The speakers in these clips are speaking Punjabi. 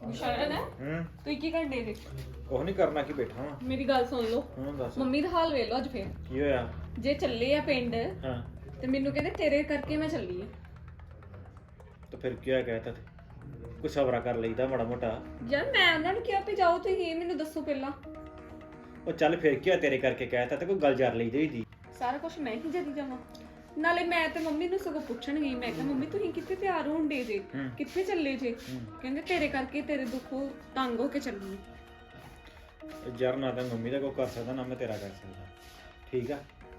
ਸ਼ਰਨ ਹੈ ਹੂੰ। ਤੁਸੀਂ ਕੀ ਕਰਦੇ ਜੇ ਕੁਛ ਨਹੀਂ ਕਰਨਾ ਕੀ ਬੈਠਾ ਮੇਰੀ ਗੱਲ ਸੁਣ ਲਓ। ਦੱਸ। ਮੰਮੀ ਦਾ ਹਾਲ ਵੇਖ ਲਓ ਅੱਜ ਫੇਰ। ਕੀ ਹੋਇਆ? ਜੇ ਚੱਲੇ ਆ ਪਿੰਡ ਹਾਂ। ਤੇ ਮੈਨੂੰ ਕਹਿੰਦੇ ਤੇਰੇ ਕਰਕੇ ਮੈਂ ਚੱਲੀ ਆ। ਤਾਂ ਫਿਰ ਕੀ ਕਹਿਤਾ ਤੇ? ਕੁਛ ਸਬਰਾ ਕਰ ਲਈਦਾ ਮਾੜਾ ਮੋਟਾ। ਯਾਰ ਮੈਂ ਉਹਨਾਂ ਨੂੰ ਕਿਹਾ ਵੀ ਜਾਓ ਤੁਸੀਂ ਮੈਨੂੰ ਦੱਸੋ ਪਹਿਲਾਂ। ਉਹ ਚੱਲ ਫਿਰ ਕੀ ਹੋਇਆ ਤੇਰੇ ਕਰਕੇ ਕਹਿਤਾ ਤੇ ਕੋਈ ਗੱਲ ਜਰ ਲਈ ਦੀ? ਸਾਰਾ ਕੁਝ ਮੈਂ ਹੀ ਜਦੀ ਜਾਵਾਂ। ਨਾਲੇ ਮੈਂ ਤੇ ਮੰਮੀ ਨੂੰ ਸਗੋਂ ਪੁੱਛਣ ਗਈ ਮੈਂ ਕਿਹਾ ਮੰਮੀ ਤੁਸੀਂ ਕਿੱਥੇ ਤਿਆਰ ਹੋਣ ਦੇ ਜੇ। ਕਿੱਥੇ ਚੱਲੇ ਜੇ। ਕਹਿੰਦੇ ਤੇਰੇ ਕਰਕੇ ਤੇਰੇ ਦੁੱਖੋਂ ਤੰਗ ਹੋ ਕੇ ਚੱਲੀ ਜਰ ਨਾ ਤਾਂ ਮੰਮੀ ਦਾ ਕੋਈ ਕਰ ਸਕਦਾ ਨਾ ਮੈਂ ਤੇਰਾ ਕਰ ਸਕਦਾ। ਠੀਕ ਆ?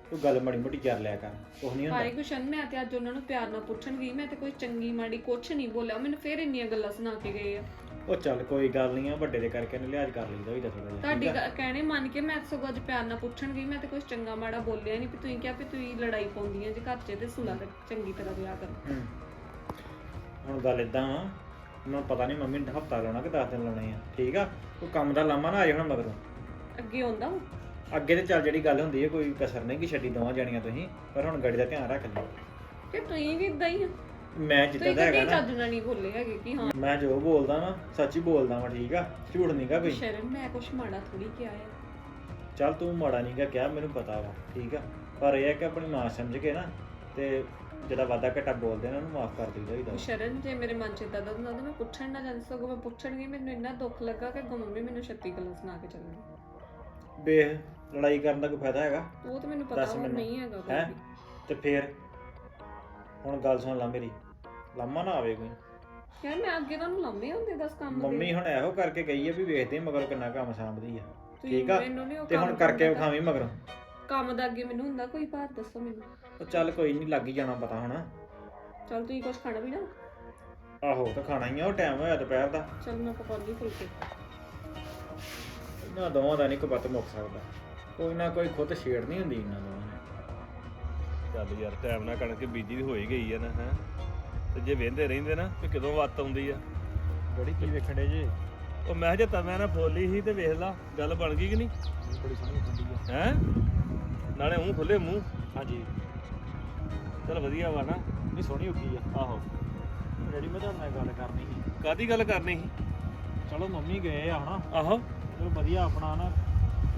ਤੂੰ ਗੱਲ ਮਾੜੀ ਮੋਟੀ ਕਰ ਲਿਆ ਕਰ ਕੁਛ ਨਹੀਂ ਹੁੰਦਾ। ਗੁਸ਼ਨ ਮੈਂ ਤੇ ਅੱਜ ਉਹਨਾਂ ਨੂੰ ਪਿਆਰ ਨਾਲ ਪੁੱਛਣ ਗਈ ਮੈਂ ਤੇ ਕੋਈ ਚੰਗੀ ਮਾੜੀ ਕੁਛ ਨਹੀਂ ਬੋਲਿਆ। ਮੈਨੂੰ ਫੇਰ ਇੰਨੀਆਂ ਗੱਲਾਂ ਸੁਣਾ ਕੇ ਗਏ ਆ। ਉਹ ਚੱਲ ਕੋਈ ਗੱਲ ਨਹੀਂ ਆ ਵੱਡੇ ਦੇ ਕਰਕੇ ਨੇ ਲਿਹਾਜ਼ ਕਰ ਲਈਦਾ ਹੋਈਦਾ ਥੋੜਾ ਜਿਹਾ ਤੁਹਾਡੀ ਗ- ਕਹਿਣੇ ਮੰਨ ਕੇ ਮੈਂ ਸਗੋਂ ਅੱਜ ਪਿਆਰ ਨਾਲ ਪੁੱਛਣ ਗਈ ਮੈਂ ਤੇ ਕੁਝ ਚੰਗਾ ਮਾੜਾ ਬੋਲਿਆ ਨਹੀਂ ਵੀ ਤੁਸੀਂ ਕਿਹਾ ਵੀ ਤੁਸੀਂ ਲੜਾਈ ਪਾਉਂਦੀਆਂ ਜੇ ਘਰ 'ਚ ਤੇ ਸੁਲਾ ਤੇ ਚੰਗੀ ਤਰ੍ਹਾਂ ਵਿਆਹ ਕਰੋ। ਹੂੰ। ਹੁਣ ਗੱਲ ਇਦਾਂ ਵਾ ਮੈਨੂੰ ਪਤਾ ਨਹੀਂ ਮੰਮੀ ਨੇ ਹਫਤਾ ਲਾਉਣਾ ਕਿ 10 ਦਿਨ ਲਾਉਣੇ ਆ ਠੀਕ ਆ? ਕੋਈ ਕੰਮ ਦਾ ਲਾਮਾ ਨਾ ਆ ਜਾਣਾ ਮਗਰੋਂ। ਅੱਗੇ ਆਉਂਦਾ ਵਾ। ਅੱਗੇ ਤੇ ਚੱਲ ਜਿਹੜੀ ਗੱਲ ਹੁੰਦੀ ਹੈ ਕੋਈ ਕਸਰ ਨਹੀਂ ਕਿ ਛੱਡੀ ਦੋਵਾਂ ਜਾਣੀਆਂ ਤੁਸੀਂ ਪਰ ਹੁਣ ਗੱਡੀ ਦਾ ਧਿਆਨ ਰੱਖ ਲਈ। ਕਿ ਤੁਸੀਂ ਵੀ ਇਦਾਂ ਹੀ ਆ। ਮੈਂ ਜਿੱਦਾਂ ਤੁਸੀਂ ਦਾ ਕਦੇ ਹੈਗਾ ਨਾ। ਚੱਜ ਨਾਲ ਨਹੀਂ ਬੋਲੇ ਹੈਗੇ ਕਿ ਹਾਂ। ਮੈਂ ਜੋ ਬੋਲਦਾ ਨਾ ਸੱਚ ਹੀ ਬੋਲਦਾ ਵਾਂ ਠੀਕ ਆ? ਝੂਠ ਨਹੀਂਗਾ ਕੋਈ? ਸ਼ਰਨ ਮੈਂ ਕੁਝ ਮਾੜਾ ਥੋੜੀ ਕਿਹਾ ਆ। ਚੱਲ ਤੂੰ ਮਾੜਾ ਨਹੀਂਗਾ ਕਿਹਾ ਮੈਨੂੰ ਪਤਾ ਵਾ ਠੀਕ ਆ? ਪਰ ਇਹ ਹੈ ਕਿ ਆਪਣੀ ਮਾਂ ਸਮਝ ਕੇ ਨਾ ਤੇ ਜਿਹੜਾ ਵਾਦਾ ਘਟਾ ਬੋਲਦੇ ਨੇ ਉਹਨੂੰ ਮਾਫ ਕਰ ਦਿੰਦਾ ਹੀਦਾ ਸ਼ਰਨ ਜੇ ਮੇਰੇ ਮਨ 'ਚ ਇਦਾਂ ਦਾ ਹੁੰਦਾ ਤਾਂ ਮੈਂ ਪੁੱਛਣ ਨਾ ਜਾਂਦੀ ਸਗੋਂ ਮੈਂ ਪੁੱਛਣ ਗਈ ਮੈਨੂੰ ਇੰਨਾ ਦੁੱਖ ਲੱਗਾ ਕਿ ਅੱਗੋਂ ਮੰਮੀ ਮੈਨੂੰ ਛੱਤੀ ਗੱਲਾਂ ਸੁਣਾ ਕੇ ਚੱਲ ਗਈ। ਬੇ ਲੜਾਈ ਕਰਨ ਦਾ ਕੋਈ ਫਾਇਦਾ ਹੈਗਾ? ਉਹ ਤਾਂ ਮੈਨੂੰ ਪਤਾ ਦੱਸ ਉਹ ਮੈਨੂੰ। ਨਹੀਂ ਹੈਗਾ ਕੋਈ ਹੈਂ? ਵੀ। ਤੇ ਫੇਰ? ਹੁਣ ਗੱਲ ਸੁਣ ਲੈ ਮੇਰੀ। ਲਾਮਾ ਨਾ ਆਵੇ ਕੋਈ। ਯਾਰ ਮੈਂ ਅੱਗੇ ਤੁਹਾਨੂੰ ਲੰਮੇ ਹੁੰਦੇ ਦੱਸ ਕੰਮ ਦੇ। ਮੰਮੀ ਹੁਣ ਇਹੋ ਕਰਕੇ ਗਈ ਹੈ ਵੀ ਵੇਖਦੇ ਮਗਰ ਕਿੰਨਾ ਕੰਮ ਸਾਂਭਦੀ ਆ। ਤੁਸੀਂ ਠੀਕ ਆ? ਮੈਨੂੰ ਨੀ ਉਹ ਤੇ ਹੁਣ ਕਰਕੇ ਦਾ- ਵਿਖਾਵੀਂ ਮਗਰ। ਕੰਮ ਦਾ ਅੱਗੇ ਮੈਨੂੰ ਹੁੰਦਾ ਕੋਈ ਬਾਤ ਦੱਸੋ ਮੈਨੂੰ। ਉਹ ਚੱਲ ਕੋਈ ਨਹੀਂ ਲੱਗ ਹੀ ਜਾਣਾ ਪਤਾ ਹੁਣ। ਚਲ ਤੁਸੀਂ ਕੁਝ ਖਾਣਾ ਵੀ ਨਾ ਆਹੋ ਤਾਂ ਖਾਣਾ ਹੀ ਆ ਉਹ ਟਾਈਮ ਹੋਇਆ ਦੁਪਹਿਰ ਦਾ। ਚਲ ਮੈਂ ਪਕਾਉਂਦੀ ਫੁਲਕੇ। ਇਹਨਾਂ ਦੋਵਾਂ ਦਾ ਨਹੀਂ ਕੋਈ ਬੱਤ ਮੁੱਕ ਸਕਦਾ। ਕੋਈ ਨਾ ਕੋਈ ਖੁੱਤ ਛੇੜ ਨਹੀਂ ਹੁੰਦੀ ਇਹਨਾਂ ਦੋਵਾਂ ਨੇ। ਚੱਲ ਯਾਰ ਟਾਈਮ ਨਾਲ ਕਣਕ ਬੀਜੀ ਦੀ ਹੋ ਹੀ ਗਈ ਆ ਨਾ ਹੈ? ਤੇ ਜੇ ਵੇਂਦੇ ਰਹਿੰਦੇ ਨਾ ਕਿ ਕਦੋਂ ਵੱਤ ਆਉਂਦੀ ਆ? ਬੜੀ ਕੀ ਵੇਖਣ ਜੇ। ਉਹ ਮੈਂ ਜੇ ਤਵੇਂ ਨਾ ਫੋਲੀ ਸੀ ਤੇ ਵੇਖ ਲਾ ਗੱਲ ਬਣ ਗਈ ਕਿ ਨਹੀਂ? ਬੜੀ ਸੋਹਣੀ ਖੁੰਡੀ ਆ। ਹੈ? ਨਾਲੇ ਮੂੰਹ ਖੁੱਲੇ ਮੂੰਹ। ਹਾਂਜੀ। ਚੱਲ ਵਧੀਆ ਵਾ ਨਾ। ਨਹੀਂ ਸੋਹਣੀ ਉੱਗੀ ਆ। ਆਹੋ। ਡੈਡੀ ਮੈਂ ਤੁਹਾਡੇ ਨਾਲ ਗੱਲ ਕਰਨੀ ਸੀ। ਕਾਦੀ ਗੱਲ ਕਰਨੀ ਸੀ? ਚਲੋ ਮੰਮੀ ਗਏ ਆ ਹਨਾ। ਆਹੋ। ਚਲੋ ਵਧੀਆ ਆਪਣਾ ਨਾ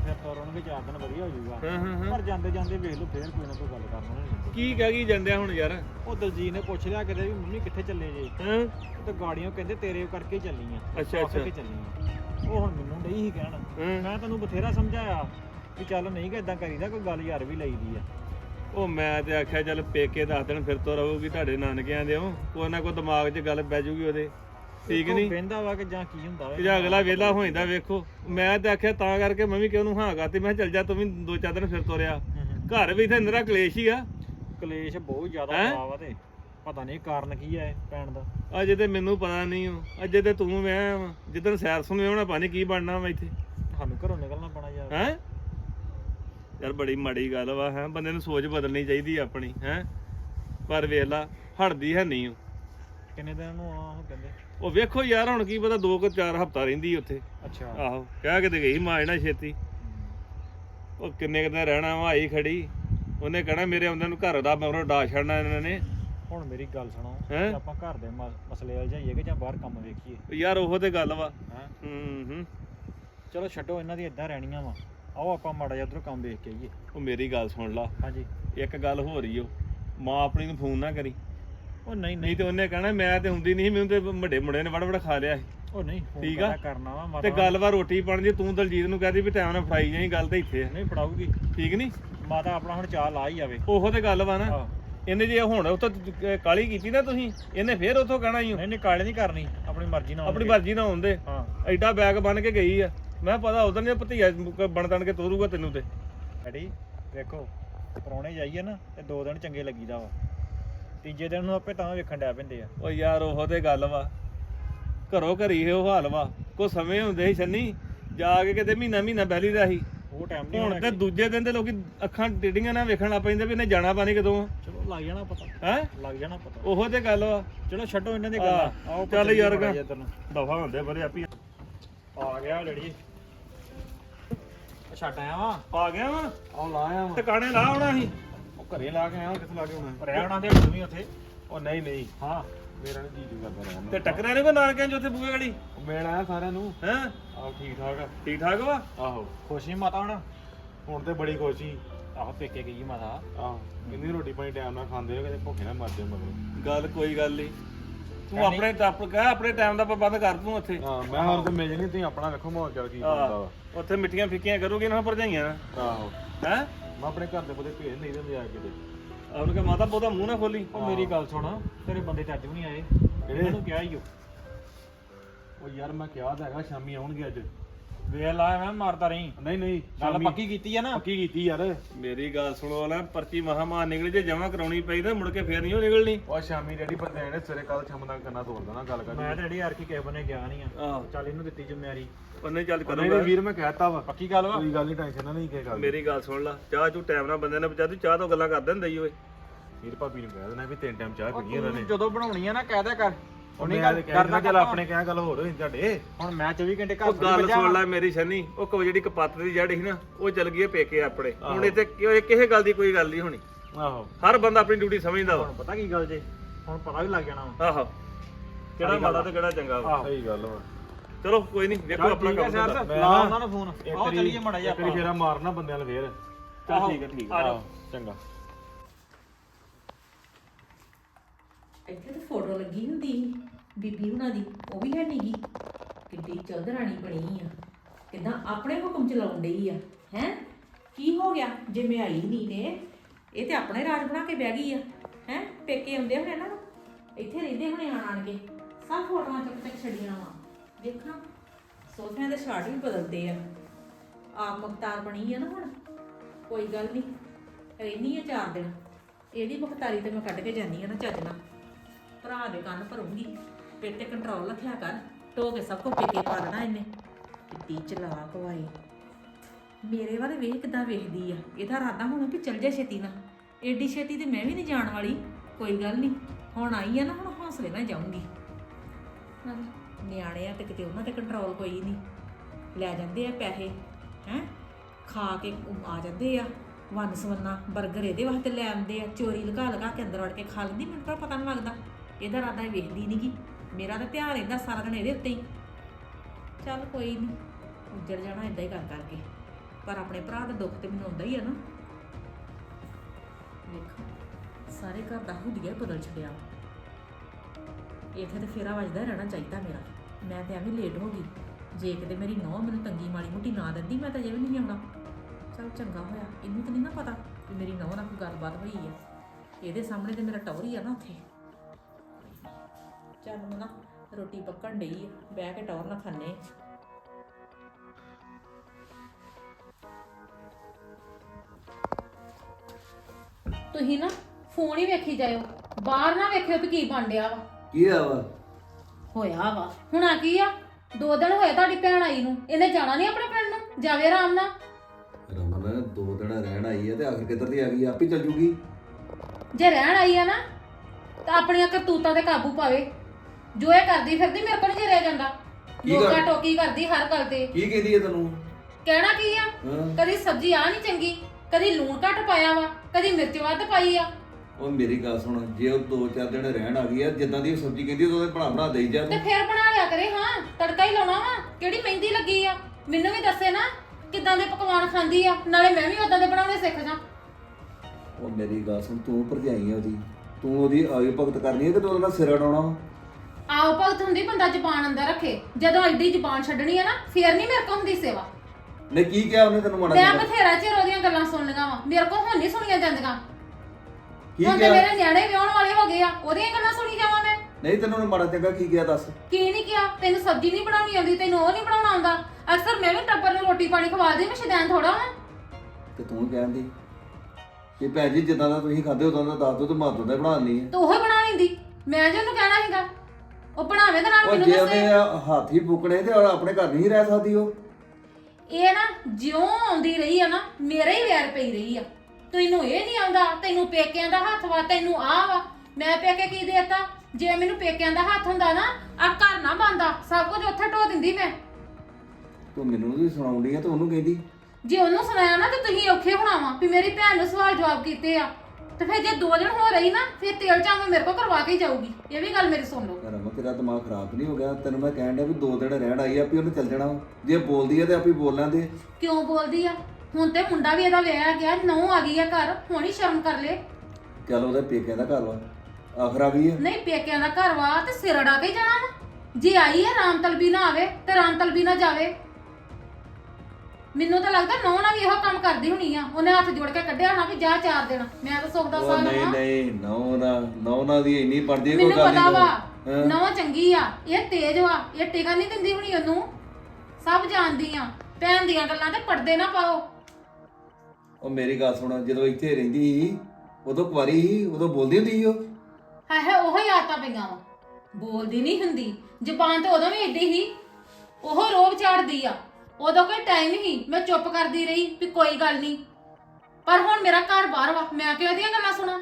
ਫਿਰ ਤੁਰਨਗੇ ਚਾਰ ਦਿਨ ਵਧੀਆ ਹੋ ਜਾਊਗਾ। ਹਾਂ ਹਾਂ ਹਾਂ। ਪਰ ਜਾਂਦੇ ਜਾਂਦੇ ਵੇਖ ਲਓ ਫੇਰ ਕੋਈ ਨਾ ਕੋਈ ਗੱਲ ਕਰਨ ਨੂੰ ਕੀ ਕਹਿ ਗਈ ਜਾਂਦਿਆ ਹੁਣ ਯਾਰ? ਉਹ ਦਲਜੀਤ ਨੇ ਪੁੱਛ ਲਿਆ ਕਿਤੇ ਵੀ ਮੰਮੀ ਕਿੱਥੇ ਚੱਲੇ ਜੇ? ਹਾਂ? ਉਹ ਤਾਂ ਗਾੜੀਆਂ ਕਹਿੰਦੇ ਤੇਰੇ ਕਰਕੇ ਚੱਲੀ ਆ ਅੱਛਾ, ਕੇ ਅੱਛਾ। ਚੱਲੀ ਆ ਉਹ ਹੁਣ ਮੈਨੂੰ ਨਹੀਂ ਹੀ ਕਹਿਣ। ਮੈਂ ਤੈਨੂੰ ਬਥੇਰਾ ਸਮਝਾਇਆ ਵੀ ਚੱਲ ਨਹੀਂ ਕਿ ਇਦਾਂ ਕਰੀਦਾ ਕੋਈ ਗੱਲ ਯਾਰ ਵੀ ਲਈਦੀ ਆ। ਉਹ ਮੈਂ ਤੇ ਆਖਿਆ ਚੱਲ ਪੇਕੇ ਦੱਸ ਦਿਨ ਫਿਰ ਤੋਂ ਰਹੂਗੀ ਤੁਹਾਡੇ ਨਾਨਕਿਆਂ ਦੇ ਉਹ ਕੋਈ ਨਾ ਕੋਈ ਦਿਮਾਗ 'ਚ ਗੱਲ ਪੈ ਜੂਗੀ ਉਹਦੇ। ਠੀਕ ਨਹੀਂ ਬਹਿੰਦਾ ਵਾ ਕਿ ਜਾਂ ਕੀ ਹੁੰਦਾ ਵਾ ਕਿ ਜਾਂ ਅਗਲਾ ਵੇਲਾ ਹੋ ਜਾਂਦਾ ਵੇਖੋ। ਮੈਂ ਤੇ ਆਖਿਆ ਤਾਂ ਕਰਕੇ ਮੈਂ ਵੀ ਕਿ ਉਹਨੂੰ ਹਾਂ ਕਰਤੀ ਮੈਂ ਕਿਹਾ ਚੱਲ ਜਾ ਤੂੰ ਵੀ ਦੋ ਚਾਰ ਦਿਨ ਫਿਰ ਤੁਰਿਆ। ਹੂੰ, ਹੂੰ। ਘਰ ਵੀ ਇੱਥੇ ਨਰਾ ਕਲੇਸ਼ ਹੀ ਆ। ਕਲੇਸ਼ ਬਹੁਤ ਜ਼ਿਆਦਾ ਹੈਂ? ਪਾਵਾ ਤੇ ਪਤਾ ਨਹੀਂ ਕਾਰਨ ਕੀ ਹੈ ਪੈਣ ਦਾ। ਅਜੇ ਤੇ ਮੈਨੂੰ ਪਤਾ ਨਹੀਂ ਓ ਅਜੇ ਤੇ ਤੂੰ ਮੈਂ ਜਿੱਦਣ ਸੈਰ ਸੁਣ ਆਉਣਾ ਪਾਣੀ ਕੀ ਬਣਨਾ ਵਾ ਇੱਥੇ। ਸਾਨੂੰ ਘਰੋਂ ਨਿਕਲਣਾ ਪੈਣਾ ਯਾਰ। ਹੈ? ਯਾਰ ਬੜੀ ਮਾੜੀ ਗੱਲ ਵਾ ਹੈ? ਬੰਦੇ ਨੂੰ ਸੋਚ ਬਦਲਣੀ ਚਾਹੀਦੀ ਆ ਆਪਣੀ ਹੈ? ਪਰ ਵੇਖ ਲਾ ਹਟਦੀ ਹੈ ਨਹੀਂ ਉਹ। ਕਿੰਨੇ ਦਿਨ ਨੂੰ ਆਉਣਾ ਉਹ ਕਹਿੰਦੇ? ਉਹ ਵੇਖੋ ਯਾਰ ਹੁਣ ਕੀ ਪਤਾ ਦੋ ਕੁ ਚਾਰ ਹਫ਼ਤਾ ਰਹਿੰਦੀ ਉੱਥੇ। ਅੱਛਾ। ਆਹੋ ਕਹਿ ਕੇ ਤੇ ਗਈ ਮਾਂ ਇਹਨਾਂ ਛੇਤੀ। ਉਹ ਕਿੰਨੇ ਕੁ ਦਿਨ ਰਹਿਣਾ ਵਾ ਆਈ ਖੜੀ। ਉਹਨੇ ਕਹਣਾ ਮੇਰੇ ਆਉਂਦਿਆਂ ਨੂੰ ਘਰ ਦਾ ਮਗਰੋਂ ਡਾ ਛੱਡਣਾ ਇਹਨਾਂ ਨੇ। ਹੁਣ ਮੇਰੀ ਗੱਲ ਸੁਣੋ ਹੈਂ? ਕਿ ਆਪਾਂ ਘਰ ਦੇ ਮ- ਮਸਲੇ ਵੱਲ ਜਾਈਏ ਕਿ ਜਾਂ ਬਾਹਰ ਕੰਮ ਵੇਖੀਏ? ਯਾਰ ਉਹੋ ਤੇ ਗੱਲ ਵਾ। ਹਾਂ? ਹੂੰ ਹੂੰ ਚਲੋ ਛੱਡੋ ਇਹਨਾਂ ਦੀ ਇਦਾਂ ਰਹਿਣੀਆਂ ਵਾ। ਆਓ ਆਪਾਂ ਮਾੜਾ ਜਿਹਾ ਉਧਰੋਂ ਕੰਮ ਵੇਖ ਕੇ ਆਈਏ। ਉਹ ਮੇਰੀ ਗੱਲ ਸੁਣ ਲਾ। ਹਾਂਜੀ। ਇੱਕ ਗੱਲ ਹੋ ਰਹੀ ਓ। ਮਾਂ ਆਪਣੀ ਨੂੰ ਫੋਨ ਨਾ ਕਰੀ। ਉਹ ਨਹੀਂ ਨਹੀਂ। ਨਹੀਂ ਤੇ ਉਹਨੇ ਕਹਣਾ ਮੈਂ ਤੇ ਹੁੰਦੀ ਨਹੀਂ ਮੈਨੂੰ ਤੇ ਵੱਡੇ ਮੁੰਡੇ ਨੇ ਵੜ ਵੜ ਖਾ ਲਿਆ ਸੀ। ਉਹ ਨਹੀਂ ਠੀਕ ਆ। ਕਰਿਆ ਕਰਨਾ ਵਾ ਮਾਤਾ ਤੇ ਗੱਲ ਵਾ ਰੋਟੀ ਪਾਣ ਦੀ ਤੂੰ ਦਲਜੀਤ ਨੂੰ ਕਹਦੀ ਵੀ ਟਾਈਮ ਨਾਲ ਫੜਾਈ ਜਾਈ ਗੱਲ ਤੇ ਇੱਥੇ ਆ। ਨਹੀਂ ਫੜਾਊਗੀ। ਠੀਕ ਨਹੀਂ? ਮਾਤਾ ਆਪਣਾ ਹੁਣ ਚਾਹ ਲਾ ਹੀ ਜਾਵੇ ਉਹੋ ਤੇ ਗੱਲ ਵਾ ਨਾ। ਆਹ, ਇਹਨੇ ਜੇ ਹੁਣ ਉੱਥੋਂ ਕਾਲੀ ਕੀਤੀ ਨਾ ਤੁਸੀਂ ਇਹਨੇ ਫੇਰ ਉੱਥੋਂ ਕਹਿਣਾ ਹੀ ਨਹੀਂ ਨਹੀਂ ਕਾਲੇ ਨਹੀਂ ਕਰਨੀ ਆਪਣੀ ਮਰਜ਼ੀ ਨਾਲ ਆਪਣੀ ਆਉਣਗੇ। ਮਰਜ਼ੀ ਨਾਲ ਆਉਂਦੇ। ਹਾਂ। ਐਡਾ ਬੈਗ ਬਣ ਕੇ ਗਈ ਆ। ਮੈਂ ਪਤਾ ਉਧਰ ਨੇ ਭਤੀਆ ਬਣ ਤਣ ਕੇ ਤੋਰੂਗਾ ਤੈਨੂੰ ਤੇ। ਡੈਡੀ ਵੇਖੋ ਪਰੌਣੇ ਜਾਈਏ ਨਾ ਤੇ ਦੋ ਦਿਨ ਚੰਗੇ ਲੱਗੀਦਾ ਵਾ। ਤੀਜੇ ਦਿਨ ਨੂੰ ਆਪੇ ਤਾਂ ਵੇਖਣ ਡਿਆ ਪੈਂਦੇ ਆ। ਉਹ ਯਾਰ ਉਹੋ ਤੇ ਗੱਲ ਵਾ। ਘਰੋਂ ਘਰੀ ਇਹ ਹਾਲ ਵਾ। ਕੋ ਸਮੇਂ ਹੁੰਦੇ ਸੀ ਛੰਨੀ ਜਾ ਕੇ ਕਿਤੇ ਮਹੀਨਾ ਮਹੀਨਾ ਬਹਿਲੀ ਦਾ ਸੀ। ਉਹ ਟਾਈਮ ਨਹੀਂ ਹੁਣ ਤੇ ਦੂਜੇ ਦਿਨ ਤੇ ਲੋਕੀ ਅੱਖਾਂ ਟੇਡੀਆਂ ਨਾਲ ਵੇਖਣ ਲੱਗ ਪੈਂਦੇ ਵੀ ਇਹਨੇ ਜਾਣਾ ਪਾਣੀ ਕਦੋਂ ਚਲੋ ਲੱਗ ਜਾਣਾ ਪਤਾ। ਹੈ? ਲੱਗ ਜਾਣਾ ਪਤਾ। ਉਹੋ ਤੇ ਗੱਲ ਵਾ। ਚਲੋ ਛੱਡੋ ਇਹਨਾਂ ਦੀ ਗੱਲਾਂ। ਆਓ ਚੱਲ ਯਾਰ ਦਫਾ ਹੁੰਦੇ ਬਰੇ ਆਪੀ। ਆ ਗਿਆ ਡੈਡੀ ਛੱਡ ਆਇਆ ਵਾ ਆ ਗਿਆ ਵਾ। ਆਹ ਲਾਇਆ ਵਾ। ਟਿਕਾਣੇ ਲਾ ਆਉਣਾ ਸੀ? ਘਰੇ ਲਾ ਕੇ ਆਇਆ ਕਿੱਥੇ ਲਾ ਕੇ ਆਉਣਾ? ਰਹਿਣਾ ਦੇ ਤੂੰ ਵੀ ਉੱਥੇ? ਉਹ ਨਹੀਂ ਨਹੀਂ। ਹਾਂ। ਮੇਰਾ ਨਹੀਂ ਜੀ ਕਰਦਾ ਰਹਿਣ ਤੇ ਟੱਕਰਿਆ ਨੇ ਕੋ ਨਾਨਕਿਆਂ ਚ ਉੱਥੇ ਬੂਏ ਗੜੀ ਮਿਲ ਆਇਆ ਸਾਰਿਆਂ ਨੂੰ। ਹੈ? ਆਹ ਠੀਕ ਠਾਕ ਆ। ਠੀਕ ਠਾਕ ਵਾ? ਆਹੋ। ਖੁਸ਼ੀ ਮਾਤਾ ਹੁਣ? ਹੁਣ ਤੇ ਬੜੀ ਖੁਸ਼ੀ ਆਹੋ ਪੇਕੇ ਗਈ ਮਾਤਾ। ਆਹੋ ਕਿੰਨੀ ਰੋਟੀ ਪਾਣੀ ਟਾਈਮ ਨਾਲ ਖਾਂਦੇ ਹੋ ਕਦੇ ਭੁੱਖੇ ਨਾ ਮਰਦੇ ਮਗਰ। ਗੱਲ ਕੋਈ ਗੱਲ ਨਹੀਂ ਤੂੰ ਆਪਣੇ ਟੱਪ ਕਹਿ ਆਪਣੇ ਟਾਈਮ ਦਾ ਪ੍ਰਬੰਧ ਕਰ ਤੂੰ ਉੱਥੇ। ਹਾਂ ਮੈਂ ਹੋਰ ਤੇ ਮੇਜ ਨਹੀਂ ਤੁਸੀਂ ਆਪਣਾ ਵੇਖੋ ਮਾਹੌਲ ਚੱਲ ਕੀ ਵਾ। ਉੱਥੇ ਮਿੱਠੀਆਂ ਫਿੱਕੀਆਂ ਕਰੋਗੇ ਨਾ ਭਰਜਾਈਆਂ। ਆਹੋ। ਹੈ? ਮੈਂ ਆਪਣੇ ਘਰ ਦੇ ਬੁਦੇ ਭੇਜ ਨਹੀਂ ਦਿੰਦੇ ਆ ਕਿਤੇ ਉਹਨੂੰ ਕਹ ਮਾਤਾ ਬਹੁਤਾ ਮੂੰਹ ਨਾ ਖੋਲੀ। ਉਹ ਮੇਰੀ ਗੱਲ ਸੁਣ। ਤੇਰੇ ਬੰਦੇ ਅੱਜ ਵੀ ਨਹੀਂ ਆਏ। ਇਹਨਾਂ ਨੂੰ ਕਿਹਾ ਹੀ ਓ। ਉਹ ਯਾਰ ਮੈਂ ਕਿਹਾ ਤਾਂ ਹੈਗਾ ਸ਼ਾਮੀ ਆਉਣਗੇ ਅੱਜ। ਵੇਖ ਲਾ ਮੈਂ ਮਾਰਦਾ ਰਹੀ। ਨਹੀਂ ਨਹੀਂ ਗੱਲ ਸ਼ਾਮੀ ਪੱਕੀ ਕੀਤੀ ਆ ਨਾ? ਪੱਕੀ ਕੀਤੀ ਯਾਰ। ਮੇਰੀ ਗੱਲ ਸੁਣੋ ਨਾ ਪਰਚੀ ਮਹਾਮਾਨ ਨਿਕਲ ਜੇ ਜਮਾ ਕਰਾਉਣੀ ਪਈ ਤਾਂ ਮੁੜ ਕੇ ਫੇਰ ਨਹੀਂ ਉਹ ਨਿਕਲਣੀ। ਉਹ ਸ਼ਾਮੀ ਡੈਡੀ ਬੰਦੇ ਆਣੇ ਸਵੇਰੇ ਕੱਲ ਸ਼ਾਮ ਤੱਕ ਕੰਨਾ ਤੋੜ ਦੇਣਾ ਗੱਲ ਕਰ। ਮੈਂ ਤੇ ਜਿਹੜੀ ਯਾਰ ਕੀ ਕਿਸੇ ਬੰਨੇ ਗਿਆ ਨਹੀਂ ਆ। ਆਹੋ। ਚੱਲ ਇਹਨੂੰ ਦਿੱਤੀ ਜ਼ਿੰਮੇਵਾਰੀ। ਉਹਨੇ ਚੱਲ ਨਹੀਂ ਕਰੂਗਾ। ਨਹੀਂ ਵੀਰ ਮੈਂ ਕਹਿਤਾ ਵਾ। ਪੱਕੀ ਗੱਲ ਵਾ? ਕੋਈ ਗੱਲ ਨਹੀਂ ਟੈਨਸ਼ਨ ਨਾ ਨਹੀਂ ਕਿਸੇ ਗੱਲ। ਮੇਰੀ ਗੱਲ ਸੁਣ ਲੈ ਚਾਹ ਚੂ ਟਾਈਮ ਨਾਲ ਬੰਦੇ ਨੇ ਬਚਾ ਤੂੰ ਚਾਹ ਤੋਂ ਗੱਲਾਂ ਕਰਦੇ ਹੁੰਦੇ ਹੀ ਓਏ ਵੀਰ ਭਾਬੀ ਨੂੰ ਕਹਿ ਦੇਣਾ ਵੀ ਤਿੰਨ ਟਾਈਮ ਚਾਹ ਪੀਣੀ ਇਹਨਾਂ ਨੇ। ਜਦੋਂ ਬਣਾਉਣੀ ਆ ਨਾ ਕਹਿ ਦਿਆ ਕਰ। ਉਹਨੇ ਗੱਲ ਕਰਨਾ ਚੱਲ ਆਪਣੇ ਕਹਿ ਗੱਲ ਹੋਰ ਹੋਈ ਤੁਹਾਡੇ। ਹੁਣ ਮੈਂ 24 ਘੰਟੇ ਘਰ ਉਹ ਗੱਲ ਸੁਣ। ਲੈ ਮੇਰੀ ਸ਼ਨੀ ਉਹ ਕੋ ਜਿਹੜੀ ਕਪੱਤ ਦੀ ਜੜ ਸੀ ਨਾ ਉਹ ਚੱਲ ਗਈ ਹੈ ਪੇਕੇ ਆਪਣੇ। ਹੁਣ। ਇੱਥੇ ਕਿਉਂ- ਕਿਸੇ ਗੱਲ ਦੀ ਕੋਈ ਗੱਲ ਨਹੀਂ ਹੋਣੀ। ਆਹੋ। ਹਰ ਬੰਦਾ ਆਪਣੀ ਡਿਊਟੀ ਸਮਝਦਾ ਵਾ। ਹੁਣ ਪਤਾ ਕੀ ਗੱਲ ਜੇ ਹੁਣ ਪਤਾ ਵੀ ਲੱਗ ਜਾਣਾ ਵਾ। ਆਹੋ। ਕਿਹੜਾ ਮਾੜਾ ਤੇ ਕਿਹੜਾ ਚੰਗਾ ਵਾ। ਸਹੀ ਗੱਲ ਵਾ। ਚਲੋ ਕੋਈ ਨਹੀਂ ਵੇਖੋ ਆਪਣਾ ਕੰਮ ਸਰ ਲਾ ਨਾ ਉਹਨਾਂ ਨੂੰ ਫੋਨ। ਆਓ ਚਲੀਏ ਮੜਾ ਜਾ ਫੇਰਾ ਮਾਰਨਾ ਬੰਦਿਆਂ ਨਾਲ ਫੇਰ। ਚੱਲ ਠੀਕ ਹੈ ਠੀਕ ਹੈ। ਆਹੋ, ਚੰਗਾ। ਇੱਥੇ ਤਾਂ ਫੋਟੋ ਲੱਗੀ ਹੁੰਦੀ ਸੀ, ਬੀਬੀ ਹੁਣਾਂ ਦੀ, ਉਹ ਵੀ ਹੈ ਨੀਗੀ ਕਿੱਡੀ ਚੌਧਰਾਣੀ ਬਣੀ ਆ। ਕਿਦਾਂ ਆਪਣੇ ਹੁਕਮ ਚਲਾਉਣ ਡਈ ਆ, ਹੈ? ਕੀ ਹੋ ਗਿਆ? ਜੇ ਮੈਂ ਆਈ ਨਹੀਂ ਨੇ ਇਹ ਤੇ ਆਪਣੇ ਰਾਜ ਬਣਾ ਕੇ ਬਹਿ ਗਈ ਆ, ਹੈ? ਪੇਕੇ ਆਉਂਦੇ ਹੋਣੇ ਇਹਨਾਂ ਨੂੰ? ਇੱਥੇ ਰਹਿੰਦੇ ਹੋਣੇ ਆਣ ਆਣ ਕੇ? ਸਭ ਫੋਟੋਆਂ ਚੁੱਕ ਚੁੱਕ ਛੜੀਆਂ ਵਾ। ਦੇਖਾਂ, ਸੋਫਿਆਂ ਦੇ ਸ਼ਾਟ ਵੀ ਬਦਲਦੇ ਆ। ਆਪ ਮੁਖਤਾਰ ਬਣੀ ਆ ਨਾ ਹੁਣ। ਕੋਈ ਗੱਲ ਨਹੀਂ ਰਹਿਨੀ ਆ ਚਾਰ ਦਿਨ। ਇਹਦੀ ਮੁਖਤਾਰੀ ਤੇ ਮੈਂ ਕੱਢ ਕੇ ਜਾਨੀ ਆ ਨਾ ਚੱਜ ਨਾਲ। ਭਰਾ ਦੇ ਕੰਨ ਭਰੂੰਗੀ। ਫਿਰ ਤੇ ਕੰਟਰੋਲ ਰੱਖਿਆ ਕਰ। ਟੋ ਕੇ ਸਭ ਕੋ ਪੇਕੇ ਪਾ ਦੇਣਾ ਇਹਨੇ। ਕਿੱਡੀ ਚਲਾਕ ਵਾਏ ਮੇਰੇ ਵੱਲ ਵੇਖ ਕਿਦਾਂ ਵੇਖਦੀ ਆ। ਇਹਦਾ ਇਰਾਦਾ ਹੋਣਾ ਵੀ ਚੱਲ ਜਾ ਛੇਤੀ ਨਾ ਏਡੀ ਛੇਤੀ ਤੇ ਮੈਂ ਵੀ ਨਹੀਂ ਜਾਣ ਵਾਲੀ। ਕੋਈ ਗੱਲ ਨਹੀਂ। ਹੁਣ ਆਈ ਆ ਨਾ ਹੁਣ ਹੌਸਲੇ ਨਾਲ ਜਾਊਂਗੀ। ਨਿਆਣੇ ਆ ਤੇ ਕਿਤੇ ਉਹਨਾਂ ਤੇ ਕੰਟਰੋਲ ਕੋਈ ਨਹੀਂ। ਲੈ ਜਾਂਦੇ ਆ ਪੈਸੇ ਹੈ? ਖਾ ਕੇ ਆ ਜਾਂਦੇ ਆ। ਵੰਨ ਸਵੰਨਾ 버ਗਰ ਇਹਦੇ ਵਾਸਤੇ ਲੈ ਆਉਂਦੇ ਆ। ਚੋਰੀ ਲਗਾ ਲਗਾ ਕੇ ਅੰਦਰ ਵੜ ਕੇ ਖਾ ਲੈਂਦੀ। ਮੈਨੂੰ ਤਾਂ ਪਤਾ ਨਹੀਂ ਲੱਗਦਾ। ਇਹਦਾ ਰਾਦਾ ਇਹ ਵੇਖਦੀ ਨਹੀਂਗੀ ਮੇਰਾ ਤਾਂ ਧਿਆਨ ਰਹਿੰਦਾ ਸਾਰਾ ਦਿਨ ਇਹਦੇ ਉੱਤੇ ਹੀ। ਚੱਲ ਕੋਈ ਨਹੀਂ ਉੱਜੜ ਜਾਣਾ ਇਦਾਂ ਹੀ ਕਰ ਕਰਕੇ। ਪਰ ਆਪਣੇ ਭਰਾ ਦਾ ਦੁੱਖ ਤੇ ਮੈਨੂੰ ਆਉਂਦਾ ਹੀ ਆ ਨਾ। ਵੇਖੋ, ਸਾਰੇ ਘਰ ਦਾ ਹੁਲੀਆ ਹੀ ਬਦਲ ਛੱਡਿਆ। ਇੱਥੇ ਤੇ ਫੇਰਾ ਵੱਜਦਾ ਰਹਿਣਾ ਚਾਹੀਦਾ ਮੇਰਾ। ਮੈਂ ਤੇ ਐਵੇਂ ਲੇਟ ਹੋ ਗਈ। ਜੇ ਕਿਤੇ ਮੇਰੀ ਨੌਂ ਮੈਨੂੰ ਤੰਗੀ ਮਾੜੀ ਮੋਟੀ ਨਾ ਦਿੰਦੀ, ਮੈਂ ਤਾਂ ਜੇ ਵੀ ਨਹੀਂ ਆਉਣਾ ਚਲ ਚੰਗਾ ਹੋਇਆ। ਇਹਨੂੰ ਤਾਂ ਨਹੀਂ ਨਾ ਪਤਾ ਕਿ ਮੇਰੀ ਨੌਂ ਨਾਲ ਕੋਈ ਗੱਲਬਾਤ ਹੋਈ ਹੈ ਇਹਦੇ ਸਾਹਮਣੇ ਤੇ ਮੇਰਾ ਟੌਰ ਹੀ ਆ ਨਾ ਉੱਥੇ। ਚੱਲ ਮੈਂ ਨਾ ਰੋਟੀ ਪੱਕਣ ਡਈ ਆ ਬਹਿ ਕੇ ਟੌਰ ਨਾ ਖਾਣੇ ਤੁਸੀਂ ਨਾ ਫੋਨ ਹੀ ਵੇਖੀ ਜਾਇਓ ਬਾਹਰ ਨਾ ਵੇਖਿਓ ਵੀ ਕੀ ਬਣ ਡਿਆ ਵਾ। ਕੀ ਆ ਵਾ? ਹੋਇਆ ਵਾ। ਹੁਣ ਆ ਕੀ ਆ? ਦੋ ਦਿਨ ਹੋਏ ਤੁਹਾਡੀ ਭੈਣ ਆਈ ਨੂੰ ਇਹਨੇ ਜਾਣਾ ਨਹੀਂ ਆਪਣੇ ਪਿੰਡ ਨੂੰ? ਜਾਵੇ ਆਰਾਮ ਨਾਲ। ਰਮਨ ਦੋ ਦਿਨ ਰਹਿਣ ਆਈ ਆ ਤੇ ਆਖਰ ਕਿੱਧਰ ਦੀ ਆ ਗਈ? ਆਪੇ ਚੱਲ ਜੂਗੀ। ਜੇ ਰਹਿਣ ਆਈ ਆ ਨਾ ਤਾਂ ਆਪਣੀਆਂ ਕਰਤੂਤਾਂ ਤੇ ਕਾਬੂ ਪਾਵੇ। ਜੋ ਇਹ ਕਰਦੀ ਫਿਰਦੀ ਮੇਰੇ ਕੋਲ ਨਹੀਂ ਰਹਿ ਜਾਂਦਾ। ਕੀ ਕਰ- ਲੋਕਾਂ ਟੋਕੀ ਕਰਦੀ ਹਰ ਗੱਲ ਤੇ। ਕੀ ਕਹਿੰਦੀ ਹੈ ਤੈਨੂੰ? ਕਹਿਣਾ ਕੀ ਆ? ਹਾਂ। ਕਦੀ ਸਬਜ਼ੀ ਆ ਨਹੀਂ ਚੰਗੀ ਕਦੀ ਲੂਣ ਘੱਟ ਪਾਇਆ ਵਾ ਕਦੀ ਮਿਰਚ ਵੱਧ ਪਾਈ ਆ। ਉਹ ਮੇਰੀ ਗੱਲ ਸੁਣ ਜੇ ਉਹ ਦੋ ਚਾਰ ਦਿਨ ਰਹਿਣ ਆ ਗਈ ਆ ਜਿੱਦਾਂ ਦੀ ਉਹ ਸਬਜ਼ੀ ਕਹਿੰਦੀ ਉਹਦੇ ਬਣਾ ਬਣਾ ਦੇਈ ਜਾ ਤੇ। ਤੂੰ ਫੇਰ ਬਣਾ ਲਿਆ ਕਰੇ ਹਾਂ ਤੜਕਾ ਹੀ ਲਾਉਣਾ ਵਾ ਕਿਹੜੀ ਮਹਿੰਦੀ ਲੱਗੀ ਆ? ਮੈਨੂੰ ਵੀ ਦੱਸੇ ਨਾ ਕਿੱਦਾਂ ਦੇ ਪਕਵਾਨ ਖਾਂਦੀ ਆ ਨਾਲੇ ਮੈਂ ਵੀ ਉਦਾਂ ਦੇ ਬਣਾਉਣੇ ਸਿੱਖ ਜਾ। ਉਹ ਮੇਰੀ ਗੱਲ ਸੁਣ ਤੂੰ ਭਰਜਾਈ ਆ ਉਹਦੀ। ਤੂੰ ਉਹਦੀ ਆਈ ਭਗਤ ਕਰਨੀ ਹੈ ਕਿ ਤੂੰ ਉਹਦਾ ਸਿਰ ਅਡਾਉਣਾ ਆਓ ਭਗਤ ਹੁੰਦੀ ਬੰਦਾ ਜ਼ਬਾਨ ਅੰਦਰ ਰੱਖੇ। ਜਦੋਂ ਐਡੀ ਜ਼ਬਾਨ ਛੱਡਣੀ ਆ ਨਾ ਫੇਰ ਨਹੀਂ ਮੇਰੇ ਕੋਲ ਹੁੰਦੀ ਸੇਵਾ। ਨੇ ਕੀ ਕਿਹਾ ਉਹਨੇ ਤੈਨੂੰ ਮਾੜਾ ਮੈਂ ਜਿਹਾ? ਬਥੇਰਾ ਚਿਰ ਉਹਦੀਆਂ ਗੱਲਾਂ ਸੁਣ ਲਈਆਂ ਵਾ। ਮੇਰੇ ਕੋਲ ਹੁਣ ਨਹੀਂ ਸੁਣੀਆਂ ਜਾਂਦੀਆਂ। ਕੀ ਹੁਣ ਤੇ ਕਿਹਾ? ਮੇਰੇ ਨਿਆਣੇ ਵਿਆਹਣ ਵਾਲੇ ਹੋ ਗਏ ਆ। ਉਹਦੀਆਂ ਗੱਲਾਂ ਸੁਣੀ ਜਾਵਾਂ ਮੈਂ। ਨਹੀਂ ਤੈਨੂੰ ਉਹਨੇ ਮਾੜਾ ਚੰਗਾ ਕੀ ਕਿਹਾ ਦੱਸ? ਕੀ ਨਹੀਂ ਕਿਹਾ? ਤੈਨੂੰ ਸਬਜ਼ੀ ਨਹੀਂ ਬਣਾਉਣੀ ਆਉਂਦੀ ਤੈਨੂੰ ਉਹ ਨਹੀਂ ਬਣਾਉਣਾ ਆਉਂਦਾ। ਅਕਸਰ ਮੈਂ ਵੀ ਟੱਬਰ ਨੂੰ ਰੋਟੀ ਪਾਣੀ ਖਵਾ ਦੇ ਮੈਂ ਸ਼ੈਦਾਨ ਥੋੜਾ ਵਾਂ। ਤੇ ਤੂੰ ਕਹਿੰਦੀ? ਕਿ ਭੈਣ ਜੀ ਜਿੱਦਾਂ ਦਾ ਤੁਸੀਂ ਖਾਂਦੇ ਉਦਾਂ ਦਾ ਦੱਸ ਦੋ ਤੇ ਮਾਤੋਂ ਦਾ ਬਣਾ ਲੈਣੀ ਹੈ ਤੂੰ ਉਹ ਬਣਾ ਲੈਂਦੀ। ਮੈਂ ਜੇ ਉਹਨੂੰ ਕਹਿਣਾ ਸੀਗਾ ਉਹ ਬਣਾਵੇ ਤੇ ਨਾਲ ਉਹ ਮੈਨੂੰ ਜੇ ਦੱਸੇ। ਉਹਨੇ ਹੱਥ ਹੀ ਫੂਕਣੇ ਤੇ ਆਪਣੇ ਘਰ ਨਹੀਂ ਰਹਿ ਸਕਦੀ ਉਹ। ਇਹ ਨਾ ਜਿਉਂ ਆਉਂਦੀ ਰਹੀ ਆ ਨਾ ਮੇਰੇ ਹੀ ਵੈਰ ਪਈ ਰਹੀ ਆ। ਤੈਨੂੰ ਇਹ ਨਹੀਂ ਆਉਂਦਾ ਤੈਨੂੰ ਪੇਕਿਆਂ ਦਾ ਹੱਥ ਵਾ ਤੈਨੂੰ ਆ ਵਾ। ਮੈਂ ਪੇਕੇ ਕੀ ਦੇਤਾ? ਜੇ ਮੈਨੂੰ ਪੇਕਿਆਂ ਦਾ ਹੱਥ ਹੁੰਦਾ ਨਾ ਆ ਘਰ ਨਾ ਬੰਦਾ ਸਭ ਕੁਝ ਉੱਥੇ ਢੋ ਦਿੰਦੀ ਮੈਂ। ਤੂੰ ਮੈਨੂੰ ਵੀ ਸੁਣਾਉਂਦੀ ਆ ਤੇ ਉਹਨੂੰ ਕਹਿੰਦੀ। ਜੇ ਉਹਨੂੰ ਸੁਣਾਇਆ ਨਾ ਤੇ ਤੁਸੀਂ ਔਖੇ ਹੋਣਾ ਵਾ ਵੀ ਮੇਰੀ ਭੈਣ ਨੂੰ ਸਵਾਲ ਜਵਾਬ ਕੀਤੇ ਆ। ਤੇ ਫਿਰ ਜੇ ਦੋ ਦਿਨ ਹੋ ਰਹੀ ਨਾ ਫਿਰ ਤੇਲ ਚਾਵੇਂ ਮੇਰੇ ਕੋਲ ਕਰਵਾ ਕੇ ਹੀ ਜਾਊਗੀ। ਇਹ ਵੀ ਗੱਲ ਮੇਰੀ ਸੁਣ ਲਓ। ਰਮਨ ਤੇਰਾ ਦਿਮਾਗ ਖਰਾਬ ਨਹੀਂ ਹੋ ਗਿਆ? ਤੈਨੂੰ ਮੈਂ ਕਹਿਣ ਡਿਆ ਵੀ ਦੋ ਦਿਨ ਰਹਿਣ ਆਈ ਆ ਵੀ ਉਹਨੇ ਚੱਲ ਜਾਣਾ ਵਾ। ਜੇ ਬੋਲਦੀ ਆ ਤੇ ਆਪੇ ਬੋਲ ਲੈਂਦੇ। ਕਿਉਂ ਬੋਲਦੀ ਆ? ਹੁਣ ਤੇ ਮੁੰਡਾ ਵੀ ਇਹਦਾ ਵਿਆਹਿਆ ਗਿਆ ਨੌ ਆ ਗਈ ਆ ਘਰ ਹੁਣ ਹੀ ਸ਼ਰਮ ਕਰ ਲੈ। ਚੱਲ ਉਹਦੇ ਪੇਕਿਆਂ ਦਾ ਘਰ ਵਾ। ਆਖਰ ਆ ਗਈ ਆ? ਨਹੀਂ ਪੇਕਿਆਂ ਦਾ ਘਰ ਵਾ ਤੇ ਸਿਰ ਅੜਾ ਕੇ ਜਾਣਾ ਵਾ। ਜੇ ਆਈ ਹੈ ਰਾਮ ਤਲਬੀ ਨਾ ਆਵੇ ਤੇ ਰਾਮ ਤਲਬੀ ਨਾ ਜਾਵੇ। ਮੈਨੂੰ ਤਾਂ ਲੱਗਦਾ ਨੌ ਨਾਲ ਵੀ ਇਹੋ ਕੰਮ ਕਰਦੀ ਹੋਣੀ ਆ। ਉਹਨੇ ਹੱਥ ਜੋੜ ਕੇ ਕੱਢਿਆ ਹੋਣਾ ਵੀ ਜਾ ਚਾਰ ਦੇਣਾ ਮੈਂ ਤਾਂ ਸੁੱਖ ਦਾ ਉਹ ਸਾਹ ਨਹੀਂ ਲਵਾਂ ਨਹੀਂ ਨੌ ਨਾ ਨੌ ਨਾ ਦੀ ਇੰਨੀ ਪੜਦੀ ਕੋਈ ਮੈਨੂੰ ਗੱਲ ਪਤਾ ਵਾ ਨਹੀਂ। ਨੌ ਚੰਗੀ ਆ ਇਹ ਤੇਜ਼ ਵਾ ਇਹ ਟਿਕਾ ਨਹੀਂ ਦਿੰਦੀ ਹੋਣੀ ਉਹਨੂੰ। ਸਭ ਜਾਣਦੀ ਆ ਭੈਣ ਦੀਆਂ ਗੱਲਾਂ ਤੇ ਪਰਦੇ ਨਾ ਪਾਓ। ਉਹ ਮੇਰੀ ਗੱਲ ਸੁਣ ਜਦੋਂ ਇੱਥੇ ਰਹਿੰਦੀ ਸੀ ਉਦੋਂ ਕੁਵਾਰੀ ਸੀ ਉਦੋਂ ਬੋਲਦੀ ਹੁੰਦੀ ਸੀ ਉਹ? ਹੈ ਹੈ ਉਹੋ ਹੀ ਆਦਤਾਂ ਪਈਆਂ ਵਾ। ਬੋਲਦੀ ਨਹੀਂ ਹੁੰਦੀ। ਜ਼ਬਾਨ ਤੇ ਉਦੋਂ ਵੀ ਏਡੀ ਹੀ ਉਹ ਰੋਬ ਝਾੜਦੀ ਆ। ਉਦੋਂ ਕੋਈ ਟਾਈਮ ਹੀ ਮੈਂ ਚੁੱਪ ਕਰਦੀ ਰਹੀ ਵੀ ਕੋਈ ਗੱਲ ਨਹੀਂ। ਪਰ ਹੁਣ ਮੇਰਾ ਘਰ ਬਾਹਰ ਵਾ ਮੈਂ ਕਿਉਂ ਇਹਦੀਆਂ ਗੱਲਾਂ ਸੁਣਾ?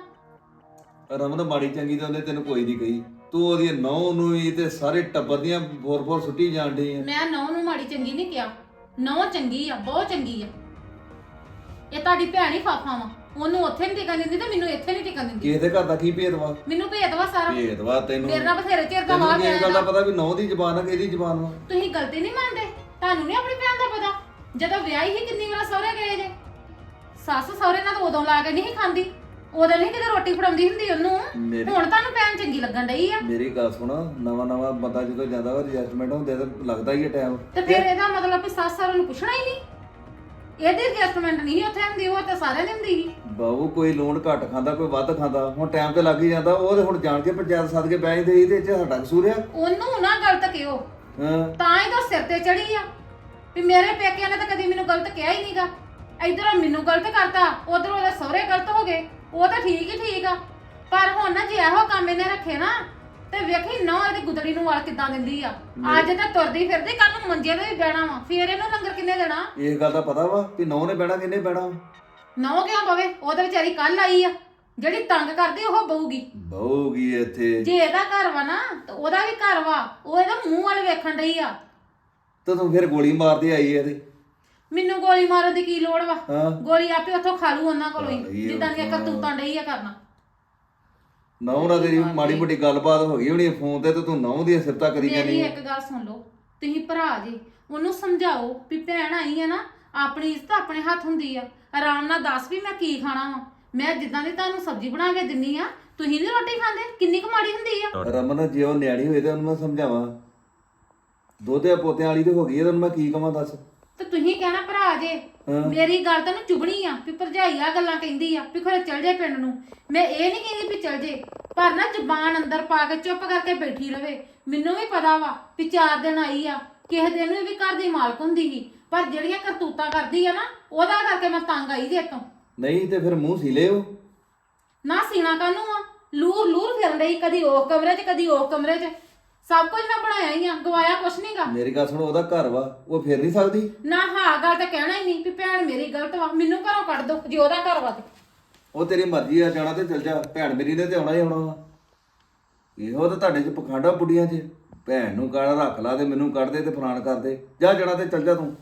ਰਮਨ ਮਾੜੀ ਚੰਗੀ ਤਾਂ ਉਹਨੇ ਤੈਨੂੰ ਕੋਈ ਨਹੀਂ ਕਹੀ। ਤੂੰ ਉਹਦੀ ਨੌ ਨੂੰ ਹੀ ਤੇ ਸਾਰੇ ਟੱਬਰ ਦੀਆਂ ਫੋਰ ਫੋਰ ਸੁੱਟੀ ਜਾਣ ਡਈ ਆ। ਮੈਂ ਨੌ ਨੂੰ ਮਾੜੀ ਚੰਗੀ ਨਹੀਂ ਕਿਹਾ। ਨੌ ਚੰਗੀ ਆ ਬਹੁਤ ਚੰਗੀ ਆ। ਇਹ ਤੁਹਾਡੀ ਭੈਣ ਹੀ ਫਾਫਾ ਵਾ। ਉਹਨੂੰ ਉੱਥੇ ਨਹੀਂ ਟਿਕਣ ਦਿੰਦੀ ਤੇ ਮੈਨੂੰ ਇੱਥੇ ਨਹੀਂ ਟਿਕਣ ਦਿੰਦੀ। ਕਿਸੇ ਦੇ ਘਰ ਦਾ ਕੀ ਭੇਦ ਵਾ? ਮੈਨੂੰ ਭੇਦ ਵਾ ਸਾਰਾ। ਭੇਦ ਵਾ ਤੈਨੂੰ। ਮੇਰੇ ਨਾਲ ਬਥੇਰੇ ਚਿਰ ਦਾ ਤੈਨੂੰ ਵਾ ਕੀ ਇਹ ਗੱਲ ਦਾ ਪਤਾ ਵੀ ਨੌ ਦੀ ਜ਼ਬਾਨ ਆ ਕਿ ਇਹਦੀ ਜ਼ਬਾਨ ਵਾ? ਤੁਸੀਂ ਗਲਤੀ ਨਹੀਂ ਮੰਨਦੇ? ਤੁਹਾਨੂੰ ਨਹੀਂ ਆਪਣੀ ਭੈਣ ਦਾ ਪਤਾ? ਜਦੋਂ ਵਿਆਹੀ ਹੀ ਕਿੰਨੀ ਵਾਰ ਸਹੁਰੇ ਗਏ ਜੇ? ਸੱਸ ਸਹੁਰੇ ਨਾਲ ਤਾਂ ਉਦੋਂ ਲਾ ਕੇ ਨਹੀਂ ਖਾਂਦੀ। ਉਦੋਂ ਨਹੀਂ ਕਿਤੇ ਰੋਟੀ ਫੜਾਉਂਦੀ ਹੁੰਦੀ ਉਹਨੂੰ? ਮੇਰੀ ਹੁਣ ਤੁਹਾਨੂੰ ਭੈਣ ਚੰਗੀ ਲੱਗਣ ਡਈ ਆ। ਮੇਰੀ ਗੱਲ ਸੁਣ ਨਵਾਂ ਨਵਾਂ ਬੰਦਾ ਜਦੋਂ ਜਾਂਦਾ ਵਾ ਐਡਜਸਟਮੈਂਟ ਹੁੰਦੇ ਤਾਂ ਲੱਗਦਾ ਹੀ ਹੈ ਟਾਈਮ ਤੇ ਫਿਰ ਇਹਦਾ ਮਤਲਬ ਵੀ ਸੱਸ ਸਹੁਰੇ ਨੂੰ ਪੁੱਛਣਾ ਹੀ ਨਹੀਂ? ਇਹਦੀ ਐਡਜਸਟਮੈਂਟ ਨਹੀਂ ਉੱਥੇ ਹੁੰਦੀ ਉਹ ਤਾਂ ਸਾਰਿਆਂ ਦੀ ਹੁੰਦੀ ਸੀ। ਬਾਬੂ ਕੋਈ ਲੋਨ ਘੱਟ ਖਾਂਦਾ ਕੋਈ ਵੱਧ ਖਾਂਦਾ ਹੁਣ ਟਾਈਮ ਤੇ ਲੱਗ ਹੀ ਜਾਂਦਾ। ਉਹ ਤੇ ਹੁਣ ਜਾਣ ਕੇ ਪੰਚਾਇਤ ਸੱਦ ਕੇ ਬਹਿ ਜਾਂਦੇ ਇਹਦੇ ਚ ਸਾਡਾ ਕਸੂਰ ਆ। ਉਹਨੂੰ ਨਾ ਗਲਤ ਕਿਉ ਹਾਂ। ਤਾਂ ਹੀ ਤਾਂ ਸਿਰ ਤੇ ਚੜੀ ਆ। ਵੀ ਮੇਰੇ ਪੇਕਿਆਂ ਨੇ ਤਾਂ ਕਦੀ ਮੈਨੂੰ ਗਲਤ ਕਿਹਾ ਹੀ ਨਹੀਂਗਾ ਇਧਰੋਂ ਮੈਨੂੰ ਗਲਤ ਕਰਤਾ ਉਧਰੋਂ ਉਹਦੇ ਸਹੁਰੇ ਗਲਤ ਹੋ ਗਏ। ਉਹ ਤਾਂ ਠੀਕ ਹੀ ਠੀਕ ਆ। ਪਰ ਹੁਣ ਨਾ ਜੇ ਇਹੋ ਕੰਮ ਇਹਨੇ ਰੱਖੇ ਨਾ ਤੇ ਵੇਖੀ ਨਾ ਇਹਦੀ ਗੁਦੜੀ ਨੂੰ ਵਾਲ ਕਿੱਦਾਂ ਦਿੰਦੀ ਆ। ਅੱਜ ਤਾਂ ਤੁਰਦੀ ਫਿਰਦੀ ਕੱਲ ਨੂੰ ਮੰਜੇ ਤੇ ਵੀ ਬਹਿਣਾ ਵਾ। ਫੇਰ ਇਹਨੂੰ ਲੰਗਰ ਕਿੰਨੇ ਦੇਣਾ? ਇਹ ਗੱਲ ਦਾ ਪਤਾ ਵਾ ਕਿ ਨੌ ਨੇ ਬਹਿਣਾ ਕਿੰਨੇ ਬਹਿਣਾ ਨੌ ਕਿਉਂ ਪਵੇ? ਉਹ ਤਾਂ ਵਿਚਾਰੀ ਕੱਲ ਆਈ ਆ। ਜਿਹੜੀ ਤੰਗ ਕਰਦੀ ਉਹ ਬਹੂਗੀ। ਬਹੂਗੀ ਇੱਥੇ। ਜੇ ਇਹਦਾ ਘਰ ਵਾ ਨਾ ਤਾਂ ਉਹਦਾ ਵੀ ਘਰ ਵਾ। ਉਹ ਇਹਦਾ ਮੂੰਹ ਵੱਲ ਵੇਖਣ ਡਈ ਆ। ਤੇ ਤੂੰ ਫਿਰ ਗੋਲੀ ਮਾਰਦੇ ਆਈ ਇਹਦੇ ਮੈਨੂੰ ਗੋਲੀ ਮਾਰਨ ਦੀ ਕੀ ਲੋੜ ਵਾ? ਹਾਂ। ਗੋਲੀ ਆਪੇ ਉੱਥੋਂ ਖਾ ਲੂ ਉਹਨਾਂ ਕੋਲੋਂ ਹਾਂ, ਹੀ ਇਹ ਜਿੱਦਾਂ ਦੀਆਂ ਹਾਂ। ਕਰਤੂਤਾਂ ਡਈ ਆ ਕਰਨਾ। ਨੌ ਤੇਰੀ ਮਾੜੀ ਮੋਟੀ ਗੱਲਬਾਤ ਹੋ ਗਈ ਹੋਣੀ ਫੋਨ ਤੇ ਤੇ ਤੂੰ ਨੌ ਦੀਆਂ ਸਿਫਤਾਂ ਕਰੀ ਮੇਰੀ ਜਾਨੀ ਇੱਕ ਗੱਲ ਸੁਣ ਲਓ। ਤੁਸੀਂ ਭਰਾ ਜੀ ਉਹਨੂੰ ਸਮਝਾਓ ਵੀ ਭੈਣ ਆਈ ਆ ਨਾ ਆਪਣੀ ਇੱਜ਼ਤ ਆਪਣੇ ਹੱਥ ਹੁੰਦੀ ਆ। ਆਰਾਮ ਨਾਲ ਦੱਸ ਵੀ ਮੈਂ ਕੀ ਖਾਣਾ ਵਾ। ਮੈਂ ਜਿੱਦਾਂ ਦੀ ਤੁਹਾਨੂੰ ਸਬਜ਼ੀ ਬਣਾ ਕੇ ਦਿੰਨੀ ਆ ਤੁਸੀਂ ਨਹੀਂ ਰੋਟੀ ਖਾਂਦੇ? ਕਿੰਨੀ ਕੁ ਮਾੜੀ ਹੁੰਦੀ ਆ? ਰਮਨ ਜੇ ਉਹ ਨਿਆਣੀ ਹੋਏ ਤੇ ਉਹਨੂੰ ਮੈਂ ਸਮਝਾਵਾਂ। ਦੋਤੇ ਪੋਤਿਆਂ ਵਾਲੀ ਤੇ ਹੋ ਗਈ ਤੈਨੂੰ ਮੈਂ ਕੀ ਕਵਾਂ ਦੱਸ? ਤੇ ਤੁਸੀਂ ਕਹਿਣਾ ਭਰਾ ਜੇ ਹਾਂ। ਮੇਰੀ ਗੱਲ ਤੈਨੂੰ ਚੁਗਣੀ ਆ ਵੀ ਭਰਜਾਈ ਆ ਗੱਲਾਂ ਕਹਿੰਦੀ ਆ ਵੀ ਖਰੇ ਚਲ ਜੇ ਪਿੰਡ ਨੂੰ। ਮੈਂ ਇਹ ਨਹੀਂ ਕਹਿੰਦੀ ਵੀ ਚਲ ਜੇ ਪਰ ਨਾ ਜ਼ਬਾਨ ਅੰਦਰ ਪਾ ਕੇ ਚੁੱਪ ਕਰਕੇ ਬੈਠੀ ਰਵੇ। ਮੈਨੂੰ ਵੀ ਪਤਾ ਵਾ ਵੀ ਚਾਰ ਦਿਨ ਆਈ ਆ ਕਿਸੇ ਦਿਨ ਵੀ ਘਰ ਦੀ ਮਾਲਕ ਹੁੰਦੀ ਸੀ ਪਰ ਜਿਹੜੀਆਂ ਕਰਤੂਤਾਂ ਕਰਦੀ ਆ ਨਾ ਉਹਦਾ ਕਰਕੇ ਮੈਂ ਤੰਗ ਆਈ ਜੇ ਤੋਂ ਨਹੀਂ ਤੇ ਫਿਰ ਮੂੰਹ ਸੀ ਲਿਓ ਨਾ ਸੀਣਾ ਕਾਨੂੰ ਆ? ਲੂਰ ਲੂਰ ਫਿਰਨ ਰਹੀ ਕਦੀ ਉਹ ਕਮਰੇ 'ਚ ਕਦੀ ਉਹ ਕਮਰੇ 'ਚ। ਸਭ ਕੁਝ ਮੈਂ ਬਣਾਇਆ ਹੀ ਆ ਗਵਾਇਆ ਕੁਛ ਨਹੀਂਗਾ ਮੇਰੀ ਗੱਲ ਸੁਣ ਉਹਦਾ ਘਰ ਵਾ ਉਹ ਫੇਰ ਨਹੀਂ ਸਕਦੀ? ਨਾ ਹਾਂ ਗੱਲ ਤਾਂ ਕਹਿਣਾ ਹੀ ਨਹੀਂ ਵੀ ਭੈਣ ਮੇਰੀ ਗਲਤ ਵਾ ਮੈਨੂੰ ਘਰੋਂ ਕੱਢ ਦੋ ਜੇ ਉਹਦਾ ਘਰ ਵਾ ਤੇ। ਉਹ ਤੇਰੀ ਮਰਜ਼ੀ ਆ ਜਾਣਾ ਤੇ ਚਲ ਜਾ ਭੈਣ ਮੇਰੀ ਨੇ ਤੇ ਆਉਣਾ ਹੀ ਆਉਣਾ ਵਾ। ਇਹੋ ਤਾਂ ਤੁਹਾਡੇ ਚ ਪਖੰਡਾ ਬੁੱਢੀਆਂ ਚ। ਭੈਣ ਨੂੰ ਕਾਲਾ ਰੱਖ ਲਾ ਤੇ ਮੈਨੂੰ ਕੱਢ ਦੇ ਤੇ ਫਲਾਣ ਕਰ ਦੇ। ਜਾ ਜਾਣਾ ਤੇ ਚਲ ਜਾ ਤੂੰ।